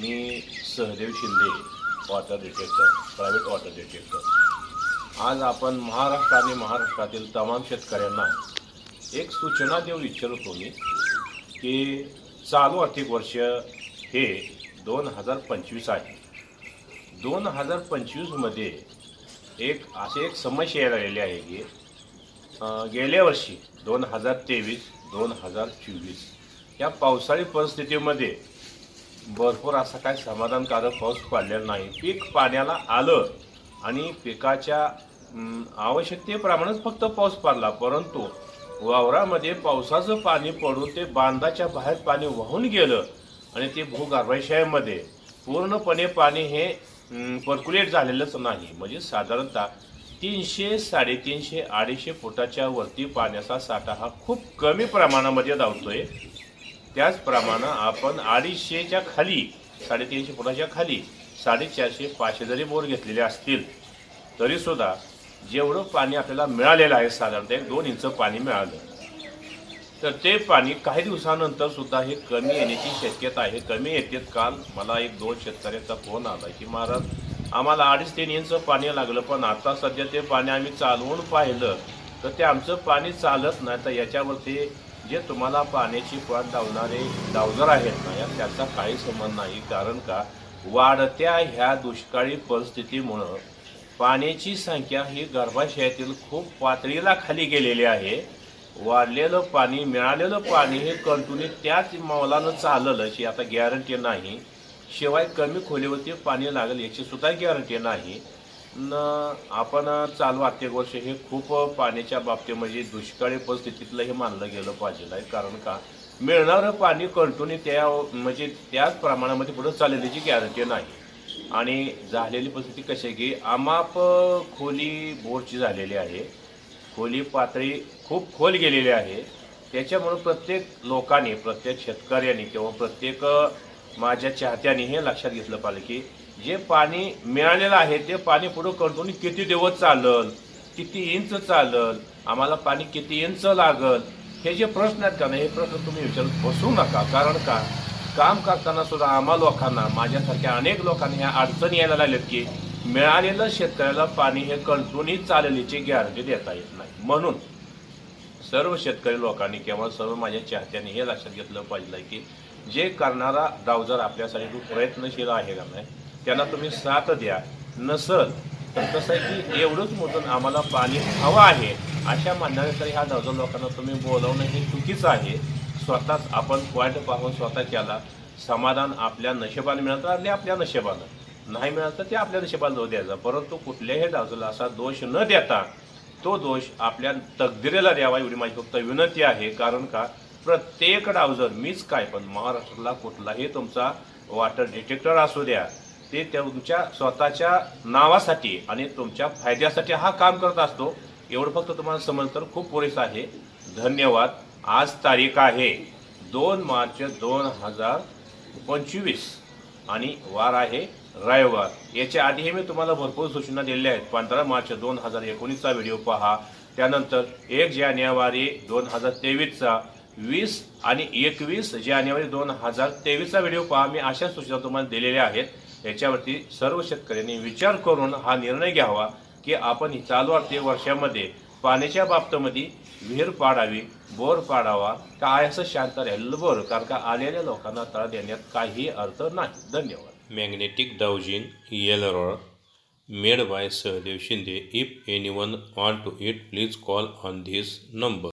मी Sahdev Shinde water detector private water detector आज आपण महाराष्ट्र आणि महाराष्ट्रातील तमाम शेतकऱ्यांना एक सूचना देऊ इच्छितो मी की चालू आर्थिक वर्ष हे दोन हजार पंचवीस आहे. दोन हजार पंचवीसमध्ये एक अशी एक समस्या यायला आहे की गेल्या वर्षी दोन हजार तेवीस दोन हजार चोवीस या पावसाळी परिस्थितीमध्ये भरपूर असा काही समाधानकारक पाऊस पडलेला नाही. पीक पाण्याला आलं आणि पिकाच्या आवश्यकतेप्रमाणेच फक्त पाऊस पडला परंतु वावरामध्ये पावसाचं पाणी पडून ते बांधाच्या बाहेर पाणी वाहून गेलं आणि ते भूगर्भाशयामध्ये पूर्णपणे पाणी हे पर्क्युलेट झालेलंच नाही. म्हणजे साधारणतः तीनशे साडेतीनशे अडीचशे फुटाच्या वरती पाण्याचा साठा हा खूप कमी प्रमाणामध्ये धावतोय. त्याचप्रमाणे आपण अडीचशेच्या खाली साडेतीनशे फुटाच्या खाली साडेचारशे पाचशे जरी बोर घेतलेले असतील तरीसुद्धा जेवढं पाणी आपल्याला मिळालेलं आहे साधारणतः एक दोन इंच पाणी मिळालं. तर ते पाणी काही दिवसानंतर सुद्धा हे कमी येण्याची शक्यता आहे. कमी येते काल मला एक दोन शेतकऱ्याचा फोन आला की महाराज आम्हाला अडीच तीन इंच पाणी लागलं पण आता सध्या ते पाणी आम्ही चालवून पाहिलं तर ते आमचं पाणी चालत नाही तर याच्यावरती जे तुम्हाला पाण्याची पाट धावणारे डावजर आहेत ना या त्याचा काही संबंध नाही. कारण का? वाढत्या ह्या दुष्काळी परिस्थितीमुळं पाण्याची संख्या ही गर्भाशयातील खूप पातळीला खाली गेलेली आहे. वाढलेलं पाणी मिळालेलं पाणी हे कंटिन्यू त्याच मौलानं चाललं याची आता गॅरंटी नाही. शिवाय कमी खोलीवरती पाणी लागेल याची सुद्धा गॅरंटी नाही. न आपण चालू आर्थिक वर्ष हे खूप पाण्याच्या बाबतीत म्हणजे दुष्काळी परिस्थितीतलं हे मानलं गेलं पाहिजे आहे कारण का? मिळणारं पाणी कंटिन्यू त्या म्हणजे त्याच प्रमाणामध्ये पुढं चाललेल्याची गॅरंटी नाही. आणि झालेली परिस्थिती कशी आहे की आमाप खोली बोरची झालेली आहे. खोली पातळी खूप खोल गेलेली आहे. त्याच्यामुळं प्रत्येक लोकांनी प्रत्येक शेतकऱ्यांनी किंवा प्रत्येक माझ्या चाहत्यांनी हे लक्षात घेतलं पाहिजे की जे पाणी मिळालेलं आहे ते पाणी पुढं कंटिन्यू किती दिवस चालल किती इंच चालल आम्हाला पाणी किती इंच लागल हे जे प्रश्न आहेत का नाही हे प्रश्न तुम्ही विचारत बसू नका. कारण का? काम करताना सुद्धा आम्हा लोकांना माझ्यासारख्या अनेक लोकांना ह्या अडचणी यायला लागल्यात की मिळालेलं शेतकऱ्याला पाणी हे कंटिन्यू चालल्याची गॅरंटी देता येत नाही. म्हणून सर्व शेतकरी लोकांनी किंवा सर्व माझ्या चाहत्यांनी हे लक्षात घेतलं पाहिजे की जे करणारा डावजर आपल्यासाठी तो प्रयत्नशील आहे का नाही त्यांना तुम्ही साथ द्या. नसल तर कसं आहे की एवढंच मोठं आम्हाला पाणी हवं आहे. अशा म्हणणारे तर ह्या डावजर लोकांना तुम्ही बोलवणं हे चुकीचं आहे. स्वतःच आपण पॉईंट पाहून स्वतः केला. समाधान आपल्या नशिबाने मिळतं आणि आपल्या नशिबानं. नाही मिळालं तर ते आपल्या नशिबाला दोष द्यायचा. परंतु कुठल्याही डावजला असा दोष न देता तो दोष आपल्या तकदिरेला द्यावा एवढी माझी फक्त विनंती आहे. कारण का? प्रत्येक डावजर मीच काय पण महाराष्ट्राला कुठलाही तुमचा वॉटर डिटेक्टर असू द्या ते तुमच्या स्वतःच्या नावासाठी आणि तुमच्या फायद्यासाठी हा काम करत असतो. एवढं फक्त तुम्हाला समज तर खूप पुरेसं आहे. धन्यवाद. आज तारीख आहे दोन मार्च दोन हजार पंचवीस आणि वार आहे रविवार. याच्या आधीही मी तुम्हाला भरपूर सूचना दिलेल्या आहेत. पंधरा मार्च दोन हजार एकोणीसचा व्हिडिओ पहा. त्यानंतर एक जानेवारी दोन हजार तेवीसचा वीस आणि एकवीस जानेवारी दोन हजार तेवीसचा व्हिडिओ पहा. मी अशा सूचना तुम्हाला दिलेल्या आहेत. याच्यावरती सर्व शेतकऱ्यांनी विचार करून हा निर्णय घ्यावा की आपण चालू आर्थिक वर्षामध्ये पाण्याच्या बाबतीमध्ये विहीर पाडावी बोर पाडावा काय असं शांत राहिलेलं बरं? कारण का आलेल्या लोकांना तळा देण्यात काही अर्थ नाही. धन्यवाद. magnetic dowsing yellow made by Sahadev Shinde. If anyone want to eat, please call on this number.